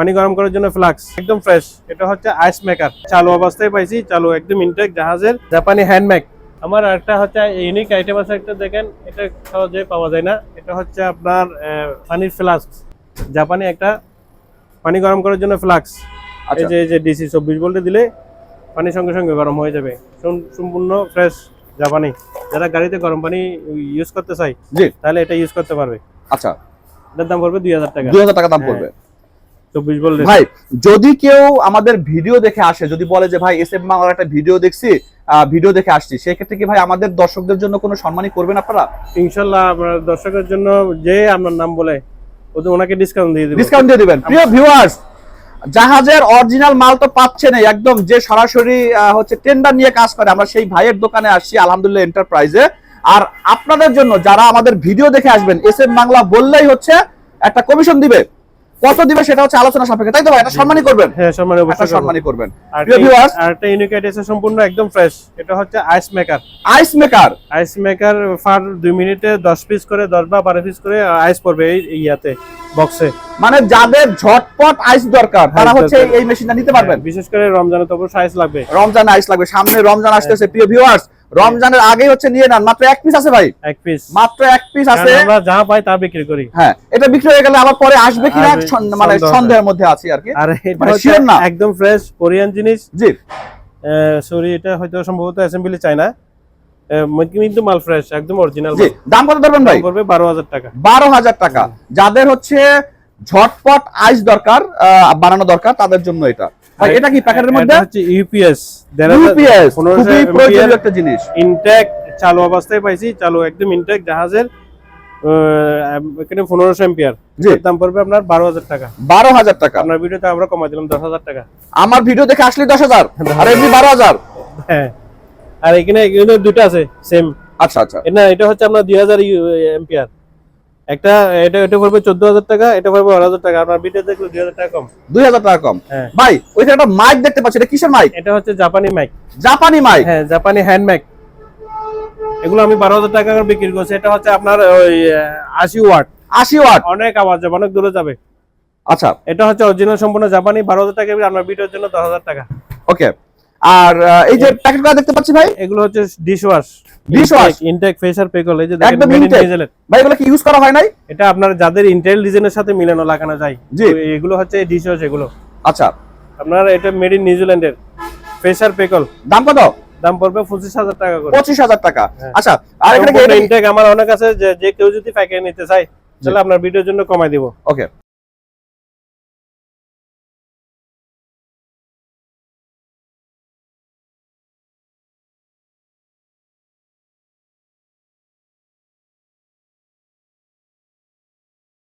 পানি গরম করার জন্য ফ্লাক্স একদম ফ্রেশ এটা হচ্ছে আইস মেকার চালু অবস্থায় পাইছি চালু একদম ইনটেক জাহাজের জাপানি হ্যান্ডমেক আমার একটা হচ্ছে ইউনিক আইটেম আছে একটা দেখেন এটা সহজে পাওয়া যায় না। এটা হচ্ছে আপনার পানির ফ্লাক্স জাপানি একটা পানি গরম করার জন্য ফ্লাক্স এই আচ্ছা। যে এই যে ডিসি চব্বিশ ভোল্টে দিলে পানি সঙ্গে সঙ্গে গরম হয়ে যাবে। সম্পূর্ণ ফ্রেশ জাপানি। যারা গাড়িতে গরম পানি ইউজ করতে চাই তাহলে এটা ইউজ করতে পারবে। আচ্ছা। এটার দাম পড়বে দুই হাজার টাকা। দুই হাজার টাকা দাম। পড়বে। ভাই যদি কেউ আমাদের ভিডিও দেখে আসে যদি বলে যে ভাই এস এফ বাংলার একটা ভিডিও দেখছি ভিডিও দেখে আসছি সেক্ষেত্রে কি ভাই আমাদের দর্শকদের জন্য কোনো সম্মানই করবেন আপনারা? ইনশাল্লাহ আপনার দর্শকের জন্য যে আপনার নাম বলে ওনাকে ডিসকাউন্ট দিয়ে দেবো। ডিসকাউন্ট দিয়ে দিবেন। প্রিয় ভিউয়ার্স জাহাজের অরিজিনাল মাল তো পাচ্ছে না একদম যে সরাসরি হচ্ছে টেন্ডার নিয়ে কাজ করে আমরা সেই ভাইয়ের দোকানে আসছি আলহামদুলিল্লাহ এন্টারপ্রাইজে আর আপনাদের জন্য যারা আমাদের ভিডিও দেখে আসবেন এস এম বাংলা বললেই হচ্ছে একটা কমিশন দিবে। কত দিবে সেটা হচ্ছে আলোচনা সাপেক্ষে। তাই তো ভাই? এটা সম্মানই করবেন। হ্যাঁ সম্মান একটা অবশ্যই। সম্মানই করবেন। প্রিয় viewers, আর একটা ইউনিক আছে সম্পূর্ণ একদম ফ্রেশ এটা হচ্ছে ice maker ice maker ice maker fur দুই মিনিটে দশ পিস করে দশ বা বারো পিস করে আইস পড়বে এই ইয়াতে বক্সে মানে যাদের ঝটপট আইস দরকার তারা হচ্ছে এই মেশিনটা নিতে পারবেন। বিশেষ করে রমজানে তো অবশ্যই আইস লাগবে। রমজান আইস লাগবে। সামনে রমজান আসতেছে প্রিয় ভিউয়ার্স রমজানের আগেই হচ্ছে নিয়ে নেন। মাত্র এক পিস আছে ভাই। এক পিস মাত্র এক পিস আছে। আমরা যা পাই তা বিক্রি করি। হ্যাঁ এটা বিক্রি হয়ে গেলে আবার পরে আসবে কিনা আসবে, সন- মানে সন্দেহ সন্দেহের মধ্যে আছি আর কি। আর মানে হচ্ছে না? একদম ফ্রেশ কোরিয়ান জিনিস। জি। সরি এটা হয়তো সম্ভবত অ্যাসেম্বলি চাই না কিন্তু মাল ফ্রেশ একদম অরিজিনাল জি। দাম কত ধরবেন ভাই? পড়বে বারো হাজার টাকা। বারো হাজার টাকা। যাদের হচ্ছে ঝটপট আইস দরকার বানানো দরকার তাদের জন্য এটা। ভাই এটা কি প্যাকেটের মধ্যে? হচ্ছে ইউপিএস ইউপিএস খুবই প্রয়োজনীয় একটা জিনিস। ইনটেক চালু অবস্থায় পাইছি চালু একদম ইনটেক জাহাজের এখানে দাম পড়বে আপনার টাকা। আপনার ভিডিওতে আমরা কমাই দিলাম দশ হাজার টাকা। আমার ভিডিও দেখে আসলে দশ হাজার আর এমনি বারো হাজার। হ্যাঁ। আর এখানে এখানে দুটো আছে সেম আচ্ছা আচ্ছা। এটা এটা হচ্ছে আপনার দুই হাজার একটা এটা এটা পড়বে চোদ্দ হাজার টাকা এটা পড়বে বারো হাজার টাকা। আপনার ভিডিও দেখলে দুই হাজার টাকা কম। দুই হাজার টাকা কম। হ্যাঁ। ভাই ওইখানে একটা মাইক দেখতে পাচ্ছি এটা কিসের মাইক এটা হচ্ছে জাপানি মাইক জাপানি মাইক হ্যাঁ জাপানি হ্যান্ড মাইক এগুলো আমি বারো হাজার টাকা করে বিক্রি করছি। এটা হচ্ছে আপনার ওই আহ, আশি ওয়াট। আশি ওয়াট? অনেক আওয়াজ যাবে অনেক দূরে যাবে। আচ্ছা। এটা হচ্ছে অরিজিনাল সম্পূর্ণ জাপানি। বারো হাজার টাকা আপনার ভিডিওর জন্য দশ হাজার টাকা। ওকে আর এই যে প্যাকেটগুলো দেখতে পাচ্ছি ভাই? এগুলো হচ্ছে ডিশ ওয়াশ Dish ইনটেক ফেসার পেকল এই যে দেখেন intake? ডিজেলের ভাই এগুলো কি ইউজ করা হয় নাই? এটা আপনার যাদের ইন্টেল ডিজাইনের সাথে মিলানো লাগানো যায়। জি। এগুলো হচ্ছে ডিশ এগুলো। আচ্ছা। আপনার এটা মেড ইন নিউজিল্যান্ডের ফেসার পেকল দাম কত? দাম পড়বে পঁচিশ হাজার টাকা করে। পঁচিশ হাজার টাকা। হ্যাঁ। আচ্ছা আর এখানে ইনটেক আমার অনেক আছে যে যে কেউ যদি প্যাকেট নিতে চায় তাহলে আপনার ভিডিওর জন্য কমাই দিব। ওকে